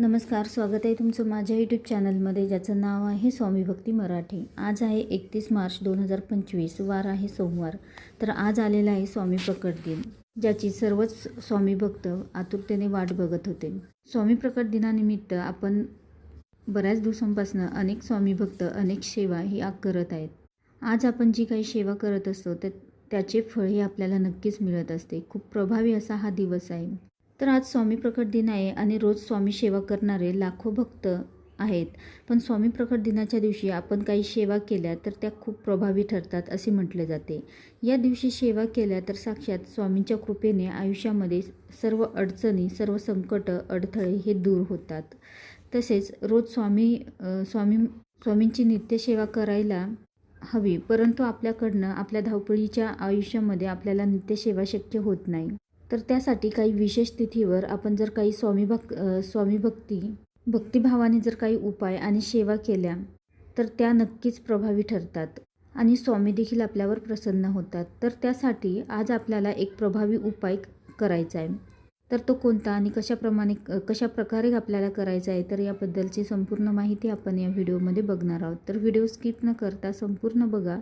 नमस्कार स्वागत आहे तुमचं माझ्या यूट्यूब चॅनलमध्ये ज्याचं नाव आहे स्वामी भक्ती मराठी. आज आहे एकतीस मार्च दोन हजार पंचवीस वार आहे सोमवार. तर आज आलेला आहे स्वामी प्रकट दिन ज्याची सर्वच स्वामी भक्त आतुरतेने वाट बघत होते. स्वामी प्रकट दिनानिमित्त आपण बऱ्याच दिवसांपासून अनेक स्वामी भक्त अनेक सेवा ही आग करत आहेत. आज आपण जी काही सेवा करत असतो ते त्याचे फळ हे आपल्याला नक्कीच मिळत असते. खूप प्रभावी असा हा दिवस आहे. तर आज स्वामी प्रकट दिन आहे आणि रोज स्वामी सेवा करणारे लाखो भक्त आहेत. पण स्वामी प्रकट दिनाच्या दिवशी आपण काही सेवा केल्या तर त्या खूप प्रभावी ठरतात असे म्हटले जाते. या दिवशी सेवा केल्या तर साक्षात स्वामींच्या कृपेने आयुष्यामध्ये सर्व अडचणी सर्व संकट अडथळे हे दूर होतात. तसेच रोज स्वामी स्वामी स्वामींची नित्यसेवा करायला हवी परंतु आपल्याकडनं आपल्या धावपळीच्या आयुष्यामध्ये आपल्याला नित्यसेवा शक्य होत नाही. तर त्यासाठी काही विशेष तिथीवर आपण जर काही स्वामी भक् स्वामी भक्ती भक्तिभावाने जर काही उपाय आणि सेवा केल्या तर त्या नक्कीच प्रभावी ठरतात. आणि स्वामी देखील आपल्यावर प्रसन्न होतात. तर त्यासाठी आज आपल्याला एक प्रभावी उपाय करायचा आहे तर तो कोणता आणि कशाप्रमाणे कशा प्रकारे आपल्याला करायचा आहे तर याबद्दलची संपूर्ण माहिती आपण या व्हिडिओमध्ये बघणार आहोत. तर व्हिडिओ स्किप न करता संपूर्ण बघा.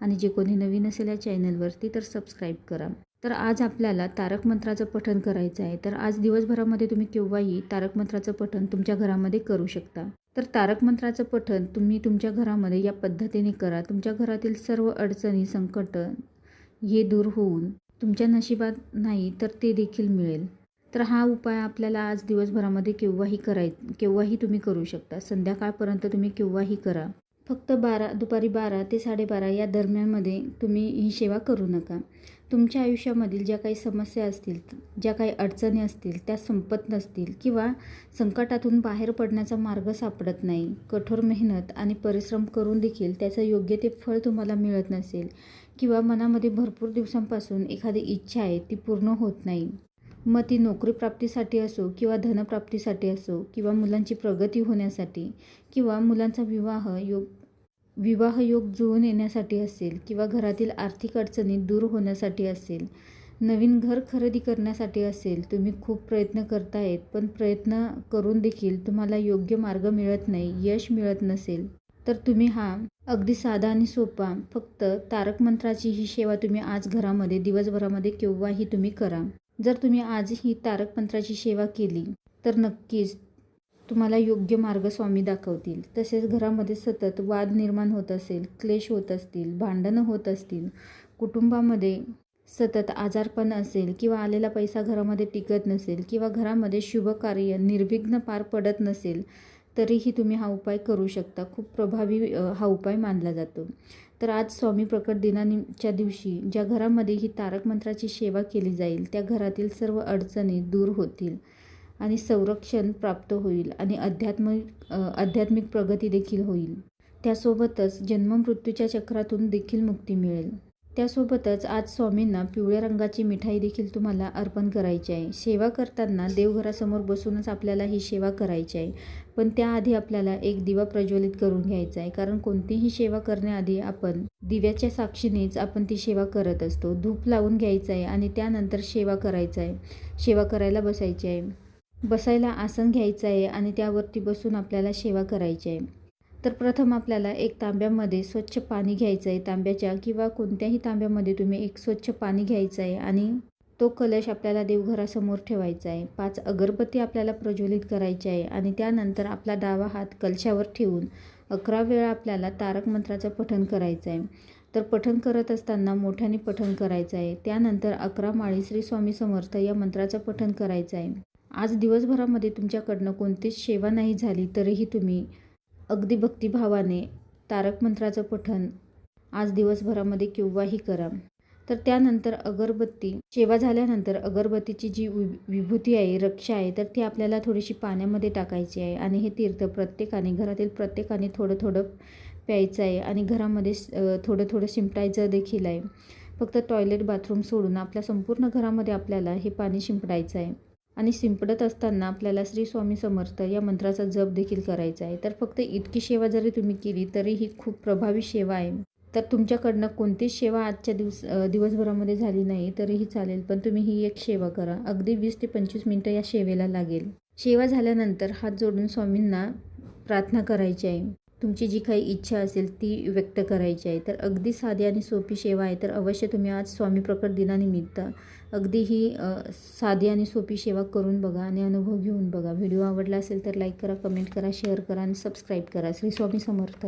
आणि जे कोणी नवीन असेल या चॅनलवरती तर सबस्क्राईब करा. तर आज आपल्याला तारक मंत्राचं पठण करायचं आहे. तर आज दिवसभरामध्ये तुम्ही केव्हाही तारक मंत्राचं पठण तुमच्या घरामध्ये करू शकता. तर तारक मंत्राचं पठण तुम्ही तुमच्या घरामध्ये या पद्धतीने करा. तुमच्या घरातील सर्व अडचणी संकट हे दूर होऊन तुमच्या नशिबात नाही तर ते देखील मिळेल. तर हा उपाय आपल्याला आज दिवसभरामध्ये केव्हाही कराय केव्हाही तुम्ही करू शकता. संध्याकाळपर्यंत तुम्ही केव्हाही करा. फक्त बारा दुपारी बारा ते साडेबारा या दरम्यानमध्ये तुम्ही ही सेवा करू नका. तुमच्या आयुष्यामधील ज्या काही समस्या असतील ज्या काही अडचणी असतील त्या संपत नसतील किंवा संकटातून बाहेर पडण्याचा मार्ग सापडत नाही. कठोर मेहनत आणि परिश्रम करून देखील त्याचं योग्य ते फळ तुम्हाला मिळत नसेल किंवा मनामध्ये भरपूर दिवसांपासून एखादी इच्छा आहे ती पूर्ण होत नाही. मग ती नोकरी प्राप्तीसाठी असो किंवा धनप्राप्तीसाठी असो किंवा मुलांची प्रगती होण्यासाठी किंवा मुलांचा विवाह योग विवाहयोग जुळून येण्यासाठी असेल किंवा घरातील आर्थिक अडचणी दूर होण्यासाठी असेल नवीन घर खरेदी करण्यासाठी असेल तुम्ही खूप प्रयत्न करतायत पण प्रयत्न करून देखील तुम्हाला योग्य मार्ग मिळत नाही यश मिळत नसेल तर तुम्ही हा अगदी साधा आणि सोपा फक्त तारक मंत्राची ही सेवा तुम्ही आज घरामध्ये दिवसभरामध्ये केव्हाही तुम्ही करा. जर तुम्ही आज ही तारक मंत्राची सेवा केली तर नक्कीच तुम्हाला योग्य मार्ग स्वामी दाखवतील. तसेच घरामध्ये सतत वाद निर्माण होत असेल क्लेश होत असतील भांडणं होत असतील कुटुंबामध्ये सतत आजारपण असेल किंवा आलेला पैसा घरामध्ये टिकत नसेल किंवा घरामध्ये शुभ कार्य निर्विघ्न पार पडत नसेल तरीही तुम्ही हा उपाय करू शकता. खूप प्रभावी हा उपाय मानला जातो. तर आज स्वामी प्रकट दिनाच्या दिवशी ज्या घरामध्ये ही तारक मंत्राची सेवा केली जाईल त्या घरातील सर्व अडचणी दूर होतील. आणि संरक्षण प्राप्त होईल आणि आध्यात्मिक आध्यात्मिक प्रगती देखील होईल. त्यासोबतच जन्ममृत्यूच्या चक्रातून देखील मुक्ती मिळेल. त्यासोबतच आज स्वामींना पिवळ्या रंगाची मिठाई देखील तुम्हाला अर्पण करायची आहे. सेवा करताना देवघरासमोर बसूनच आपल्याला ही सेवा करायची आहे. पण त्याआधी आपल्याला एक दिवा प्रज्वलित करून घ्यायचा आहे. कारण कोणतीही सेवा करण्याआधी आपण दिव्याच्या साक्षीनेच आपण ती सेवा करत असतो. धूप लावून घ्यायचं आहे आणि त्यानंतर सेवा करायचं आहे. सेवा करायला बसायची आहे. बसायला आसन घ्यायचं आहे आणि त्यावरती बसून आपल्याला सेवा करायची आहे. तर प्रथम आपल्याला एक तांब्यामध्ये स्वच्छ पाणी घ्यायचं आहे तांब्याच्या किंवा कोणत्याही तांब्यामध्ये तुम्ही एक स्वच्छ पाणी घ्यायचं आहे आणि तो कलश आपल्याला देवघरासमोर ठेवायचा आहे. पाच अगरबत्ती आपल्याला प्रज्वलित करायची आहे आणि त्यानंतर आपला डावा हात कलशावर ठेवून अकरा वेळा आपल्याला तारक मंत्राचं पठण करायचं आहे. तर पठण करत असताना मोठ्याने पठण करायचं आहे. त्यानंतर अकरा माळी श्री स्वामी समर्थ या मंत्राचं पठण करायचं आहे. आज दिवसभरामध्ये तुमच्याकडनं कोणतीच सेवा नाही झाली तरीही तुम्ही अगदी भक्तिभावाने तारक मंत्राचं पठण आज दिवसभरामध्ये केव्हाही करा. तर त्यानंतर अगरबत्ती सेवा झाल्यानंतर अगरबत्तीची जी वि विभूती आहे रक्षा आहे तर ती आपल्याला थोडीशी पाण्यामध्ये टाकायची आहे आणि हे तीर्थ प्रत्येकाने घरातील प्रत्येकाने थोडं थोडं प्यायचं आहे आणि घरामध्ये थोडं थोडं शिंपडायचं देखील आहे. फक्त टॉयलेट बाथरूम सोडून आपल्या संपूर्ण घरामध्ये आपल्याला हे पाणी शिंपडायचं आहे. आणि शिंपडत असताना आपल्याला श्री स्वामी समर्थ या मंत्राचा जप देखील करायचा आहे. तर फक्त इतकी सेवा जरी तुम्ही केली तरी ही खूप प्रभावी सेवा आहे. तर तुमच्याकडनं कोणतीच सेवा आजच्या दिवस दिवसभरामध्ये झाली नाही तरीही चालेल पण तुम्ही ही एक सेवा करा. अगदी वीस ते पंचवीस मिनटं या सेवेला लागेल. सेवा झाल्यानंतर हात जोडून स्वामींना प्रार्थना करायची आहे. तुमची जी काही इच्छा असेल ती व्यक्त करायची आहे. तर अगदी साधी आणि सोपी सेवा आहे. तर अवश्य तुम्ही आज स्वामी प्रकट दिनानिमित्त अगदी ही साधी आणि सोपी सेवा करून बघा आणि अनुभव घेऊन बघा. व्हिडिओ आवडला असेल तर लाईक करा कमेंट करा शेअर करा आणि सबस्क्राईब करा. श्री स्वामी समर्थ.